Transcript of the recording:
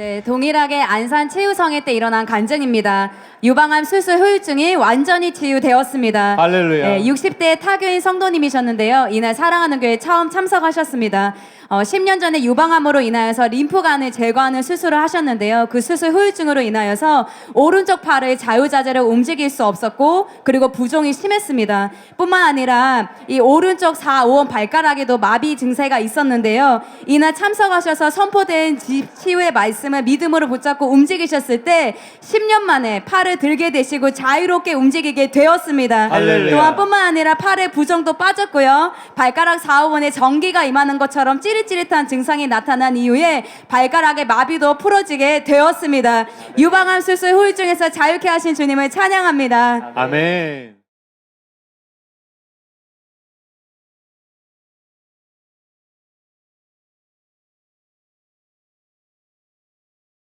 네, 동일하게 안산 치유성회 때 일어난 간증입니다. 유방암 수술 후유증이 완전히 치유되었습니다. 할렐루야. 네, 60대 타교인 성도님이셨는데요. 이날 사랑하는 교회 처음 참석하셨습니다. 어, 10년 전에 유방암으로 인하여서 림프관을 제거하는 수술을 하셨는데요. 그 수술 후유증으로 인하여서 오른쪽 팔을 자유자재로 움직일 수 없었고 그리고 부종이 심했습니다. 뿐만 아니라 이 오른쪽 4, 5원 발가락에도 마비 증세가 있었는데요. 이날 참석하셔서 선포된 지- 치유의 말씀을 믿음으로 붙잡고 움직이셨을 때 10년 만에 팔을 들게 되시고 자유롭게 움직이게 되었습니다. 할렐루야. 또한 뿐만 아니라 팔의 부종도 빠졌고요. 발가락 4, 5번에 전기가 임하는 것처럼 찌릿찌릿한 증상이 나타난 이후에 발가락의 마비도 풀어지게 되었습니다. 유방암 수술 후유증에서 자유케 하신 주님을 찬양합니다. 아멘.